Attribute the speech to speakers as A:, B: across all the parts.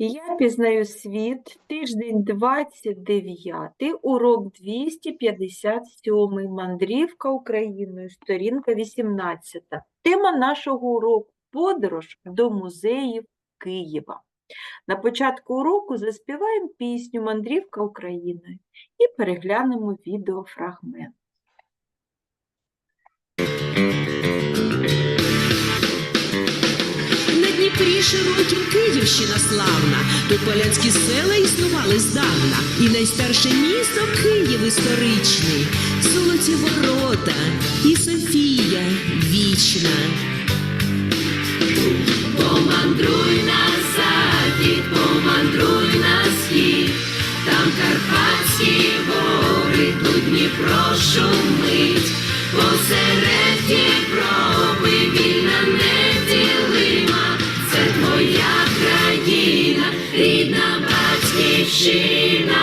A: Я пізнаю світ, тиждень 29, урок 257, мандрівка Україною, сторінка 18. Тема нашого уроку – подорож до музеїв Києва. На початку уроку заспіваємо пісню «Мандрівка Україною» і переглянемо відеофрагмент.
B: На Дніпрі широкім Київщина славна, тут полянські села існували здавна, і найстарше місто Київ історичний, золоті ворота і Софія вічна. Помандруй на захід, помандруй на схід, там Карпатські гори, тут Дніпро шумить, посеред Європи вільна неділима, батьківщина.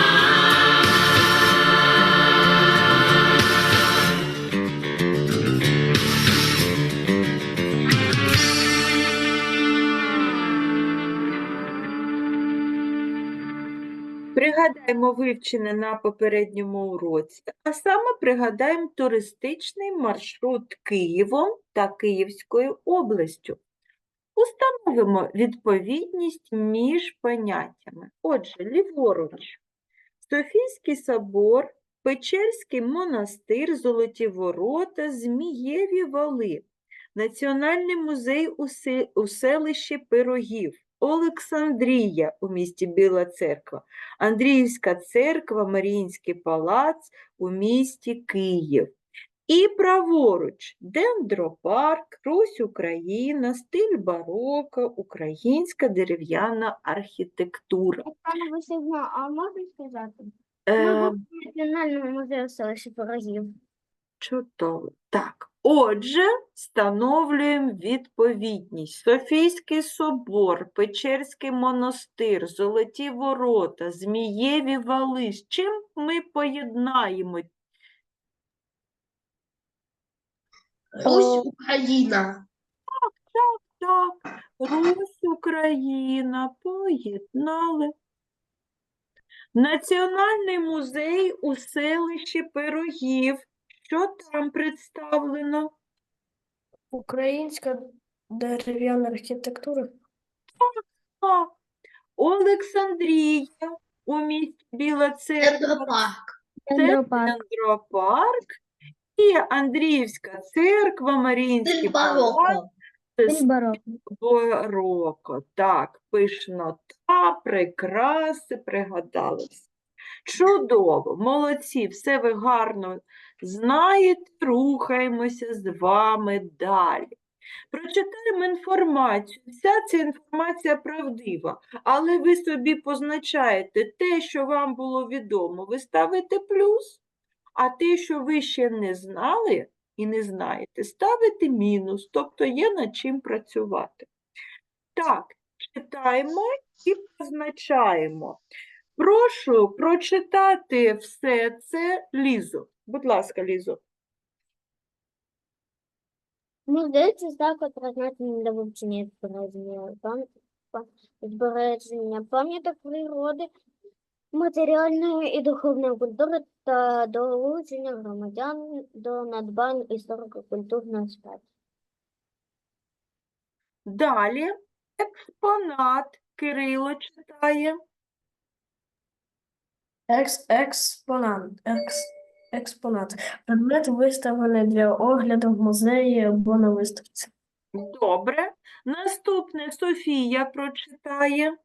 A: Пригадаємо вивчене на попередньому уроці, а саме пригадаємо туристичний маршрут Києвом та Київською областю. Установимо відповідність між поняттями. Отже, ліворуч. Софійський собор, Печерський монастир, Золоті ворота, Змієві вали, Національний музей у селищі Пирогів, Олександрія у місті Біла Церква, Андріївська церква, Маріїнський палац у місті Київ. І праворуч Дендропарк, Русь Україна, стиль бароко, українська дерев'яна архітектура.
C: Пане Васильівна, а можна сказати?
A: Е,
C: Ми в Національному музею селища Порогів.
A: Чудово. Так, отже, встановлюємо відповідність. Софійський собор, Печерський монастир, Золоті ворота, Змієві вали. З чим ми поєднаємо?
D: Русь Україна.
A: Так, Русь, Україна, поєднали. Національний музей у селищі Пирогів. Що там представлено?
D: Українська дерев'яна архітектура.
A: А, Олександрія у місті Біла Церква. Це
C: Дендропарк.
A: І Андріївська церква, Маріїнський
D: Стиль
A: палац.
D: бароко.
C: Бароко.
A: Бароко, так, пишнота, прикраси, пригадали все. Чудово, молодці, все ви гарно знаєте, рухаємося з вами далі. Прочитаємо інформацію. Вся ця інформація правдива, але ви собі позначаєте те, що вам було відомо, ви ставите плюс, а те, що ви ще не знали, і не знаєте, ставите мінус, тобто є над чим працювати. Так, читаємо і позначаємо. Прошу прочитати все це Лізу. Будь ласка, Лізу.
C: Музей це заклад призначений для вивчення збереження пам'яток природи, матеріальної і духовної культури та долучення громадян до надбань історико-культурної спадщини.
A: Далі експонат Кирило читає.
D: Екс, експонат. Екс, експонат. Предмет виставлений для огляду в музеї або на виставці.
A: Добре. Наступне Софія прочитає.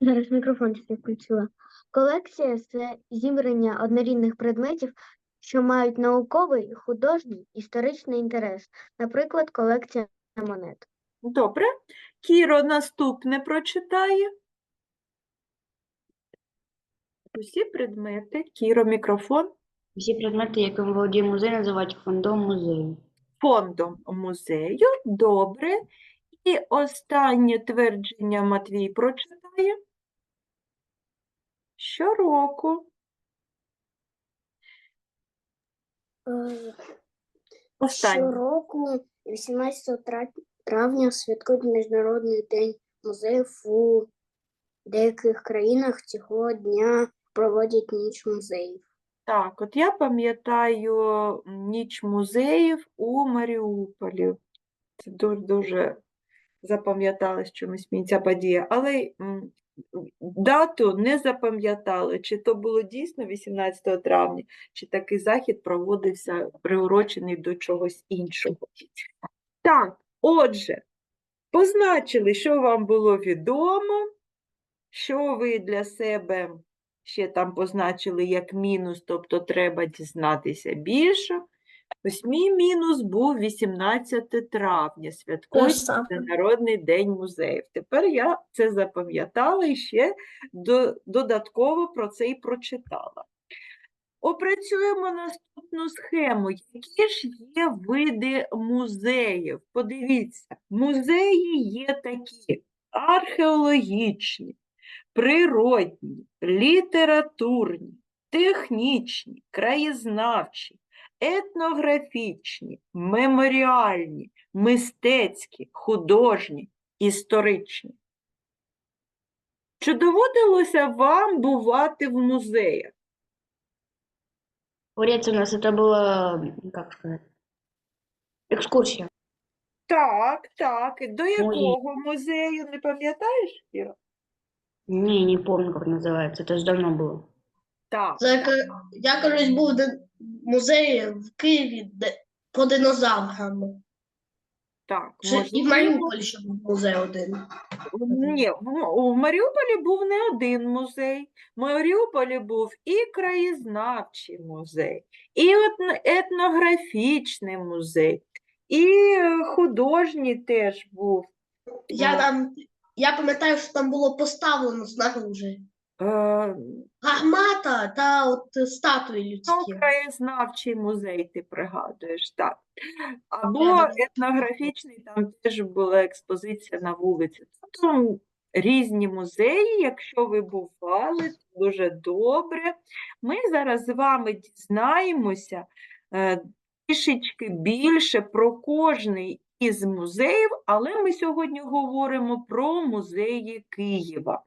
C: Зараз мікрофон ще включила. Колекція це зібрання однорідних предметів, що мають науковий, художній, історичний інтерес, наприклад, колекція монет.
A: Добре. Кіро наступне прочитає. Усі предмети. Кіро, мікрофон.
E: Всі предмети, якими володіє музей, називають фондом музею.
A: Фондом музею. Добре. І останнє твердження Матвій прочитає. Щороку. Останнє.
C: Щороку 18 травня святкують Міжнародний день музеїв у деяких країнах цього дня проводять ніч музеїв.
A: Так, от я пам'ятаю ніч музеїв у Маріуполі. Це дуже, дуже запам'яталась чомусь мені ця подія. Але дату не запам'ятали, чи то було дійсно 18 травня, чи такий захід проводився приурочений до чогось іншого. Так, отже, позначили, що вам було відомо, що ви для себе ще там позначили як мінус, тобто треба дізнатися більше. Ось мій мінус був 18 травня, святкують
D: саме.
A: Міжнародний день музеїв. Тепер я це запам'ятала і ще додатково про це і прочитала. Опрацюємо наступну схему. Які ж є види музеїв? Подивіться, музеї є такі археологічні, природні, літературні, технічні, краєзнавчі, етнографічні, меморіальні, мистецькі, художні, історичні. Чи доводилося вам бувати в музеях?
E: Говорится, у нас это было, как сказать, экскурсия.
A: Так, так. І До якого музею, не пам'ятаєш? Іра?
E: Не, не помню, как называется, это же давно было.
A: Так,
F: Це ка- я колись був в ди- музеї в Києві де, по динозаврам.
A: так.
F: Ще і в. Маріуполі ще був музей один.
A: Ні, в, Маріуполі був не один музей. В Маріуполі був і краєзнавчий музей, і етнографічний музей, і е, художній теж був.
F: Я
A: Ну.
F: там, я пам'ятаю, що там було поставлено снаружи.
A: Е,
F: Гармата та от статуї
A: Ну,
F: людські.
A: краєзнавчий музей, ти пригадуєш, так. Або етнографічний, там теж була експозиція на вулиці. Тобто різні музеї, якщо ви бували, то дуже добре. Ми зараз з вами дізнаємося е, трішечки більше про кожний із музеїв, але ми сьогодні говоримо про музеї Києва.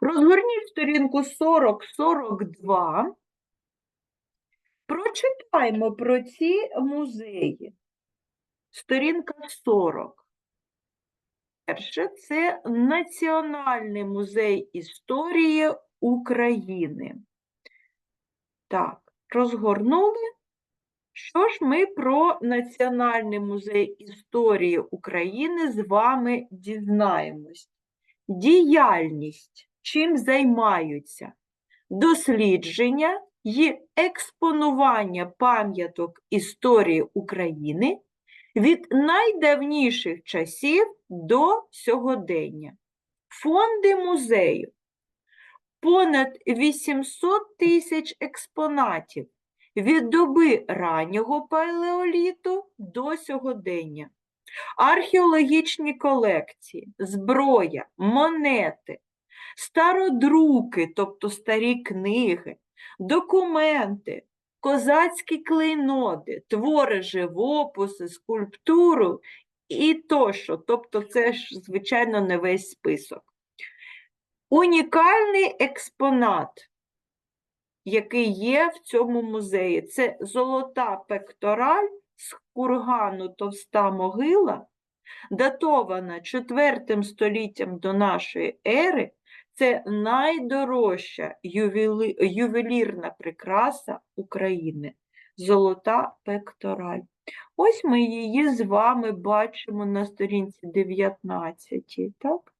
A: Розгорніть сторінку 40-42. Прочитаймо про ці музеї. Сторінка 40. Перше це Національний музей історії України. Так, розгорнули. Що ж ми про Національний музей історії України з вами дізнаємось? Діяльність. Чим займаються? Дослідження і експонування пам'яток історії України від найдавніших часів до сьогодення. Фонди музею. Понад 800 тисяч експонатів від доби раннього палеоліту до сьогодення. Археологічні колекції, зброя, монети, стародруки, тобто старі книги, документи, козацькі клейноди, твори живописи, скульптуру і тощо. Тобто це ж, звичайно, не весь список. Унікальний експонат, який є в цьому музеї, це золота пектораль з кургану Товста могила, датована 4 століттям до нашої ери, це найдорожча ювіли- ювелірна прикраса України золота пектораль. Ось ми її з вами бачимо на сторінці 19, так?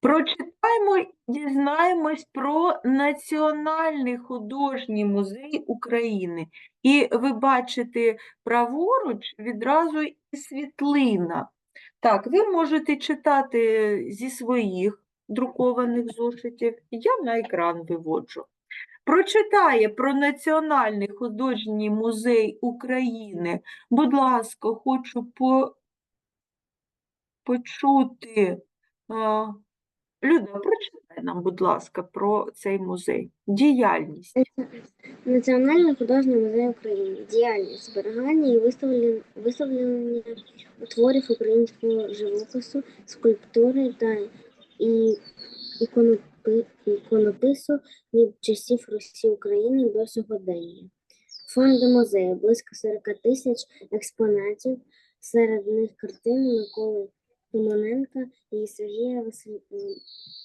A: Прочитаємо і дізнаємось про Національний художній музей України. І ви бачите праворуч відразу і світлина. Так, ви можете читати зі своїх друкованих зошитів, я на екран виводжу. Прочитає про Національний художній музей України. Будь ласка, хочу по... почути. Люда, прочитай нам, будь ласка, про цей музей. Діяльність.
C: Національний художній музей України. Діяльність зберігання і виставлення, виставлення творів українського живопису, скульптури та і іконопи, іконопису від часів Русі України до сьогодення. Фонди музею близько 40 тисяч експонатів, серед них картини Миколи Тимоненка і Сергія Василь...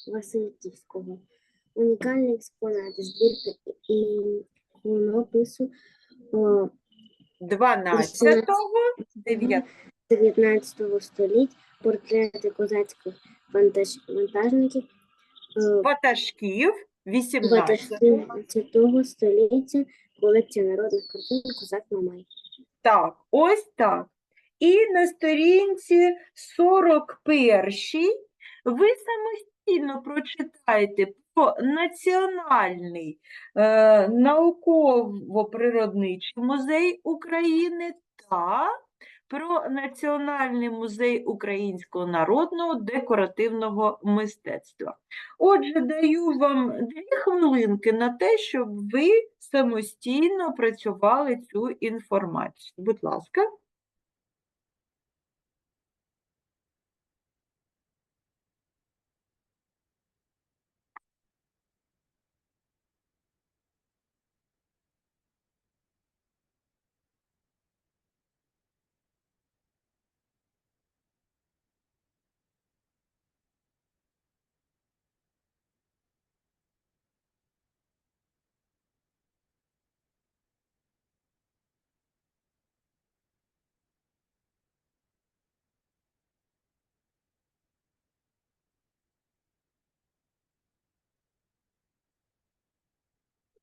C: Васильківського. Унікальні експонати, збірка іконопису о,
A: 12-го, 9
C: 19 століття, портрети козацьких вантаж... вантажників
A: ватажків, 18
C: 18 століття, колекція народних картин Козак Мамай.
A: Так, ось так. І на сторінці 41 ви самостійно прочитаєте про Національний е, науково-природничий музей України та про Національний музей українського народного декоративного мистецтва. Отже, даю вам дві хвилинки на те, щоб ви самостійно опрацювали цю інформацію. Будь ласка.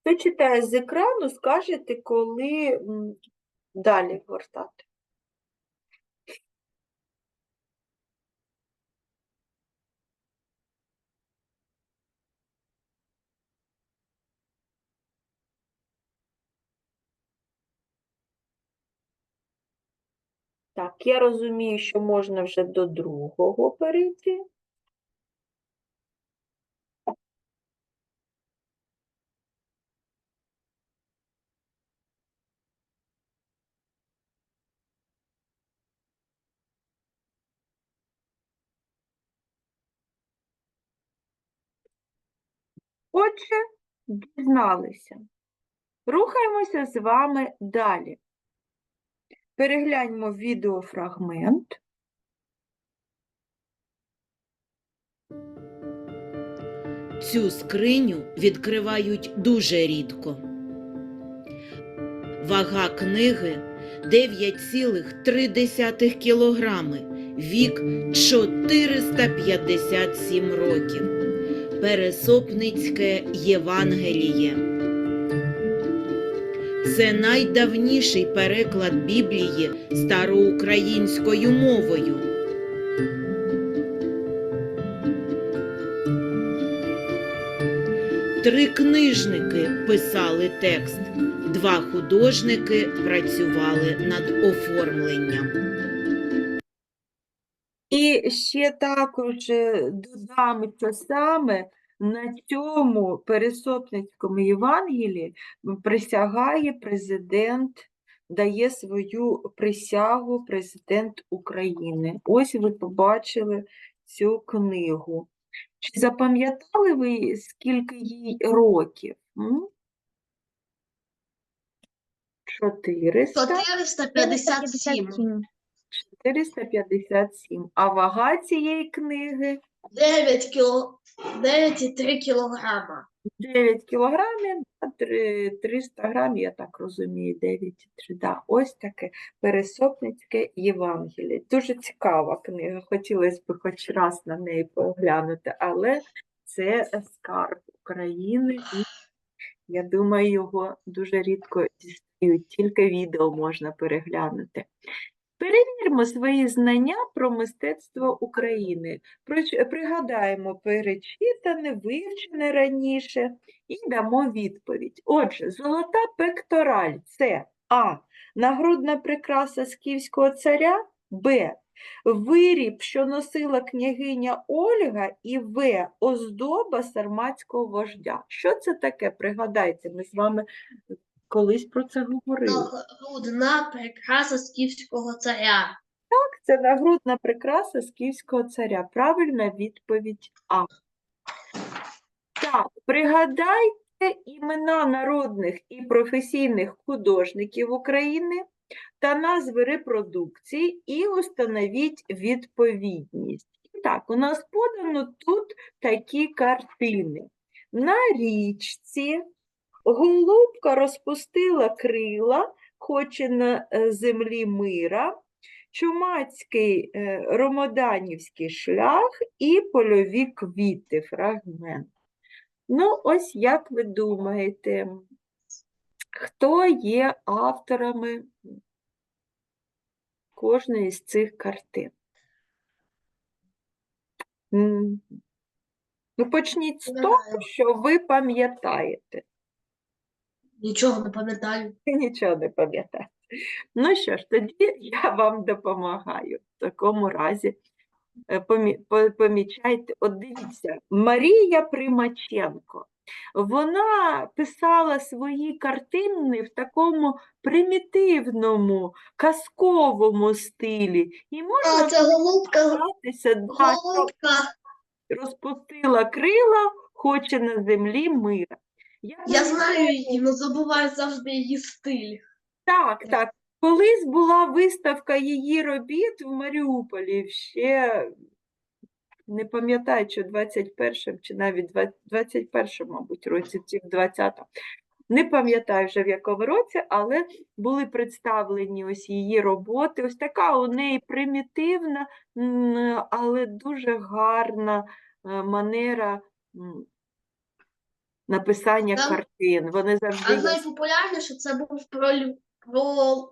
A: Хто читає з екрану, скажете, коли далі гортати. Так, я розумію, що можна вже до другого перейти. Отже, дізналися. Рухаємося з вами далі. Перегляньмо відеофрагмент.
G: Цю скриню відкривають дуже рідко. Вага книги 9,3 кілограми, вік 457 років. Пересопницьке Євангеліє. Це найдавніший переклад Біблії староукраїнською мовою. Три книжники писали текст, два художники працювали над оформленням.
A: І ще також е, додам те саме, на цьому Пересопницькому Євангелії присягає президент, дає свою присягу президент України. Ось ви побачили цю книгу. Чи запам'ятали ви, скільки їй років? м? 400.
F: 457.
A: 457. А вага цієї книги
F: 9 кіло... 9,3 кілограма.
A: 9 кілограмів, 300 грамів, я так розумію, 9,3. Да, ось таке Пересопницьке Євангеліє. Дуже цікава книга, хотілося б хоч раз на неї поглянути, але це скарб України, і я думаю, його дуже рідко дістають, тільки відео можна переглянути. Перевіримо свої знання про мистецтво України. Пригадаємо перечитане, вивчене раніше і дамо відповідь. Отже, золота пектораль це А. Нагрудна прикраса скіфського царя, Б. Виріб, що носила княгиня Ольга, і В. Оздоба сарматського вождя. Що це таке? Пригадайте, ми з вами колись про це говорили.
F: Грудна прикраса скіфського царя.
A: Так, Це нагрудна прикраса скіфського царя. Правильна відповідь А. Так, пригадайте імена народних і професійних художників України та назви репродукцій і установіть відповідність. Так, у нас подано тут такі картини. На річці голубка розпустила крила, хоче на е, землі мира, Чумацький е, ромоданівський шлях і польові квіти, фрагмент. Ну, ось як ви думаєте, хто є авторами кожної з цих картин? Ну, почніть з того, що ви пам'ятаєте.
F: Нічого не пам'ятаю.
A: Я нічого не пам'ятаю. Ну що ж, тоді я вам допомагаю. В такому разі е, помі- помічайте. От дивіться, Марія Примаченко. Вона писала свої картини в такому примітивному, казковому стилі. І можна
F: А, це голубка, голубка.
A: розпустила крила, хоче на землі мира. Я
F: Я знаю її, але забуваю завжди її стиль.
A: Так, так. Колись була виставка її робіт в Маріуполі ще не пам'ятаю, чи в 21-му, чи навіть в 21-му, мабуть, році, чи в 20-му. Не пам'ятаю вже в якому році, але були представлені ось її роботи. Ось така у неї примітивна, але дуже гарна е, манера написання
F: Так.
A: картин. Вони завжди
F: А
A: є
F: найпопулярніше це був про, лю- про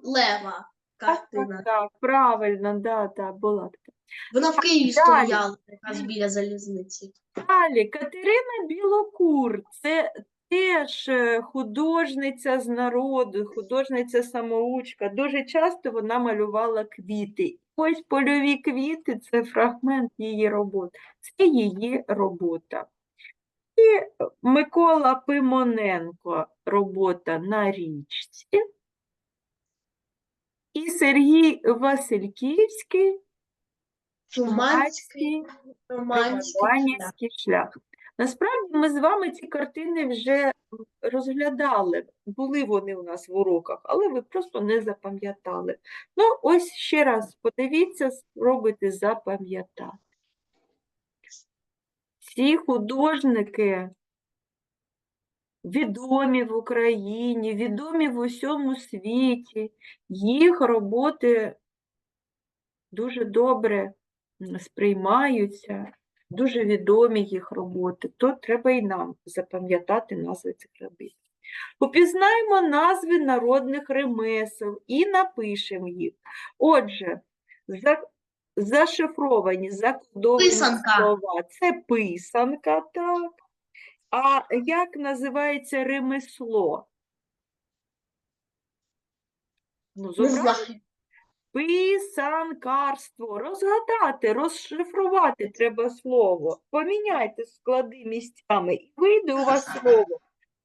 F: лева
A: Так, так,
F: картина.
A: так, правильно, да, да, була така.
F: Вона в Києві
A: далі.
F: стояла якраз біля залізниці.
A: Далі, Катерина Білокур, це теж е, художниця з народу, художниця самоучка. Дуже часто вона малювала квіти. Ось польові квіти це фрагмент її роботи. Це її робота. І Микола Пимоненко робота на річці. І Сергій Васильківський
F: Шуманський романський. шлях.
A: Насправді ми з вами ці картини вже розглядали. Були вони у нас в уроках, але ви просто не запам'ятали. Ну, ось ще раз подивіться, спробуйте запам'ятати. Ці художники відомі в Україні, відомі в усьому світі. Їх роботи дуже добре сприймаються, дуже відомі їх роботи, то треба і нам запам'ятати назви цих робіт. Попізнаємо назви народних ремесел і напишемо їх. Отже, зашифровані закодовані
F: Писанка.
A: слова це писанка, так. А як називається ремесло? Ну. Писанкарство. Розгадати, розшифрувати треба слово. Поміняйте склади місцями і вийде у вас слово.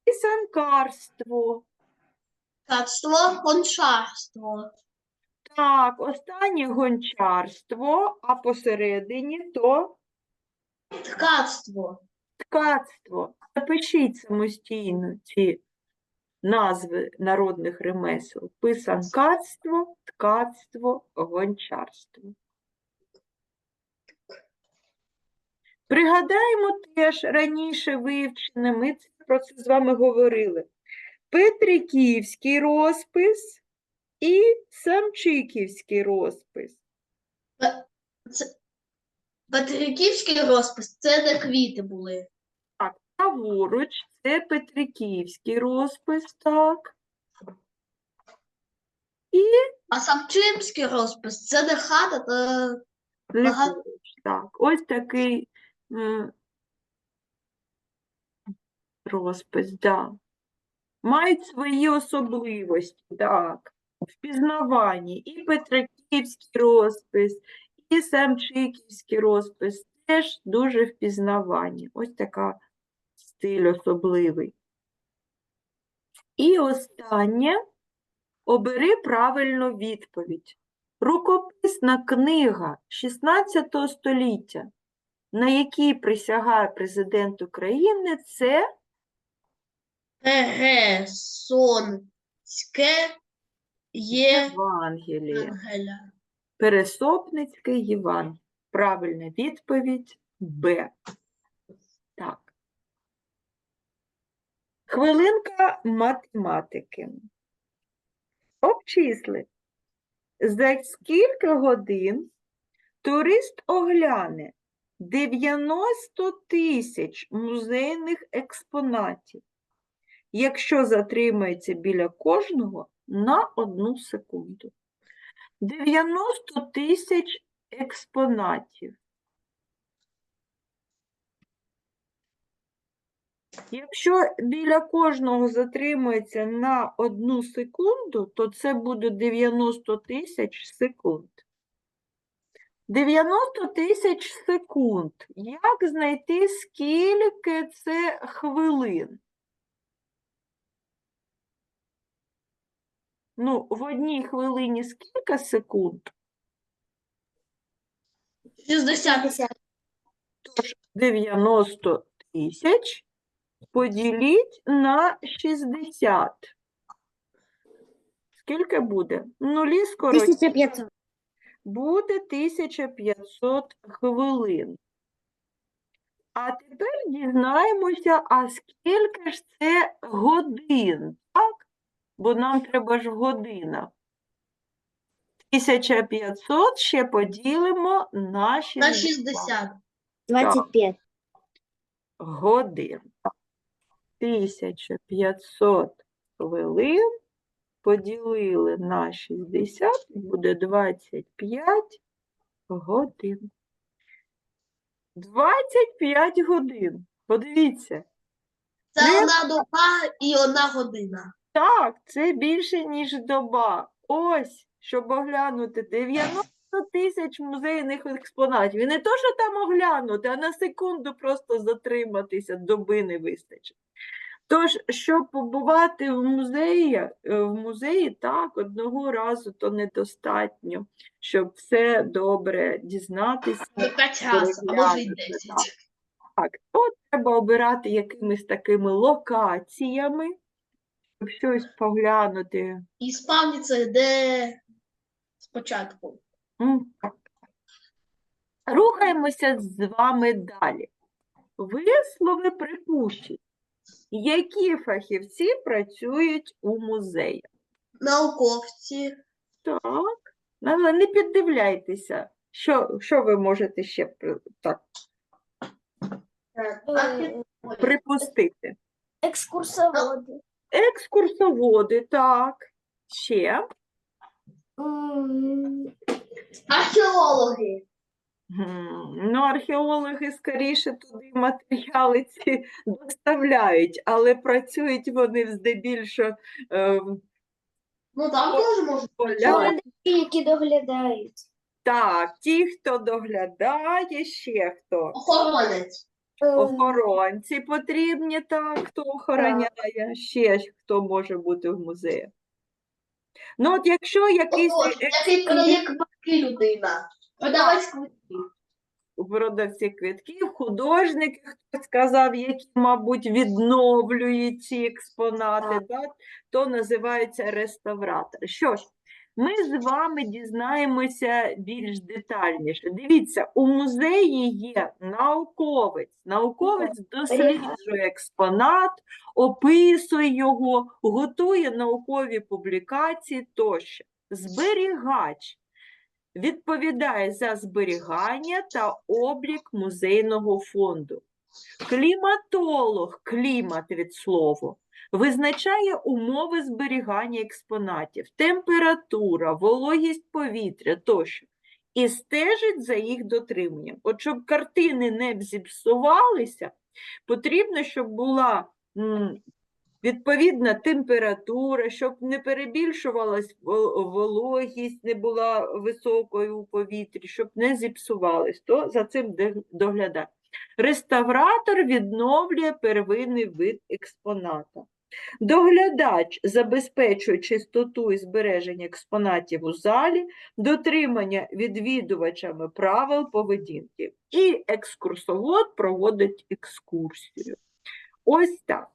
A: Писанкарство.
F: Ткацтво, гончарство.
A: Так, останнє гончарство, а посередині то
F: Ткацтво.
A: ткацтво. Запишіть самостійно ці назви народних ремесел. Писанкарство, ткацтво, гончарство. Пригадаємо теж раніше вивчене, ми про це з вами говорили. Петриківський розпис і Самчиківський розпис.
F: Петриківський розпис це де квіти були.
A: Так, праворуч це Петриківський розпис, так.
F: А Самчимський розпис це де хата та Ага.
A: Ліворуч, так. Ось такий е, розпис, да. Мають свої особливості, так. Впізнавані. І Петриківський розпис, І сам Чиківський розпис теж дуже впізнавані. Ось така стиль особливий. І останнє. Обери правильну відповідь. Рукописна книга 16 століття, на якій присягає президент України, це
F: Пересонське є
A: Євангеліє.
F: Ангеля.
A: Пересопницький Євангелій. Правильна відповідь Б. Так. Хвилинка математики. Обчисли. За скільки годин турист огляне 90 тисяч музейних експонатів, якщо затримається біля кожного на одну секунду. 90 тисяч експонатів. Якщо біля кожного затримується на одну секунду, то це буде 90 тисяч секунд. 90 тисяч секунд. Як знайти, скільки це хвилин? Ну, в одній хвилині скільки секунд?
F: 60.
A: Тож 90 тисяч поділіть на 60. Скільки буде? Нулі скоро
C: 1500.
A: буде 1500 хвилин. А тепер дізнаємося, а скільки ж це годин? Бо нам треба ж в годинах. 1500 ще поділимо на 60.
F: На 60.
C: 25.
A: годин. 1500 хвилин поділили на 60, буде 25 годин. 25 годин. Подивіться.
F: Це одна доба і одна година.
A: Так, це більше, ніж доба. Ось, щоб оглянути 90 тисяч музейних експонатів. І не то, що там оглянути, а на секунду просто затриматися, доби не вистачить. Тож, щоб побувати в музеї, е, в музеї так, одного разу то недостатньо, щоб все добре дізнатися.
F: 5 а може й 10.
A: Так, то треба обирати якимись такими локаціями, щось поглянути.
F: І спавніться йде спочатку.
A: М, так. Рухаємося з вами далі. Вислови припущень. Які фахівці працюють у музеї?
F: Науковці.
A: Так, але не піддивляйтеся. Що, що ви можете ще при- так
F: архі-
A: припустити?
C: Екскурсоводи.
A: Екскурсоводи, так. Ще.
C: М,
F: Археологи.
A: Ну, археологи скоріше туди матеріали ці доставляють, але працюють вони здебільшого е, в
F: Ну там теж можуть
A: полях.
C: Які доглядають.
A: Так, ті, хто доглядає, ще хто.
F: охоронець.
C: Е,
A: Охоронці потрібні, так, хто охороняє, ще хто може бути в музеї. Ну, от якщо якийсь
F: людина. Продавець квитків.
A: продавці квитків, художники, хто сказав, які, мабуть, відновлюють ці експонати, да, то називаються реставратори. Що ж, ми з вами дізнаємося більш детальніше. Дивіться, у музеї є науковець. Науковець досліджує експонат, описує його, готує наукові публікації тощо. Зберігач відповідає за зберігання та облік музейного фонду. Кліматолог, клімат від слова, визначає умови зберігання експонатів, температура, вологість повітря тощо, і стежить за їх дотриманням. От щоб картини не зіпсувалися, потрібно, щоб була відповідна температура, щоб не перебільшувалась вологість, не була високою у повітрі, щоб не зіпсувалась, то за цим доглядає. Реставратор відновлює первинний вид експоната. Доглядач забезпечує чистоту і збереження експонатів у залі, дотримання відвідувачами правил поведінки. І екскурсовод проводить екскурсію. Ось так.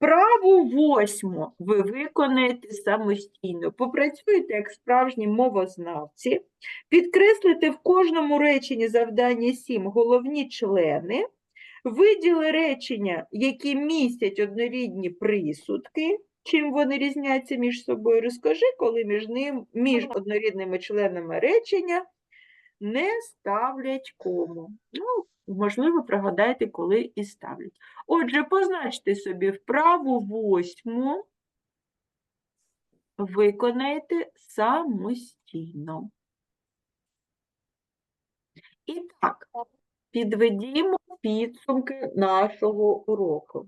A: Вправу восьму ви виконаєте самостійно. Попрацюєте як справжні мовознавці, підкреслите в кожному реченні завдання 7 головні члени, виділи речення, які містять однорідні присудки, чим вони різняться між собою. Розкажи, коли між ним, між однорідними членами речення не ставлять кому. Ну, можливо, пригадайте, коли і ставлять. Отже, позначте собі вправу восьму, виконайте самостійно. І так, підведімо підсумки нашого уроку.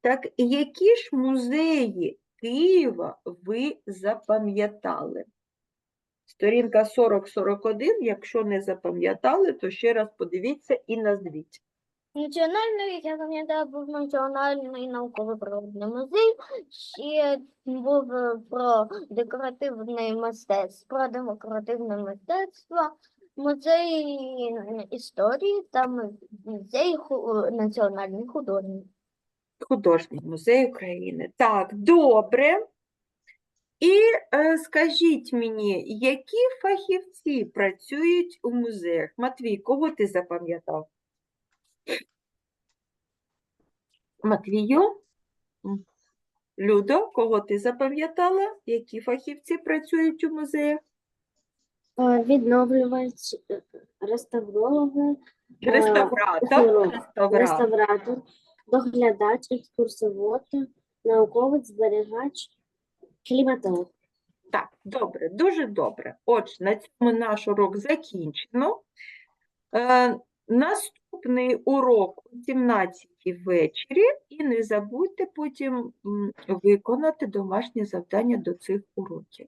A: Так, які ж музеї Києва ви запам'ятали? Сторінка 40-41, якщо не запам'ятали, то ще раз подивіться і назвіть.
C: Національний, я пам'ятаю, був Національний науково-природний музей, ще був е, про декоративне мистецтво, про декоративне мистецтво, музей історії та музей національний художній.
A: Художній музей України. Так, добре. І е, скажіть мені, які фахівці працюють у музеях? Матвій, кого ти запам'ятав? Матвію? Людо, кого ти запам'ятала? Які фахівці працюють у музеях?
C: Відновлювач, реставролога,
A: Реставратор, реставратор.
C: реставратор, доглядач, екскурсовод, науковець, зберігач, кліматолог.
A: Так, добре, дуже добре. Отже, на цьому наш урок закінчено. Е, наступний урок о 17 ввечері, і не забудьте потім виконати домашнє завдання до цих уроків.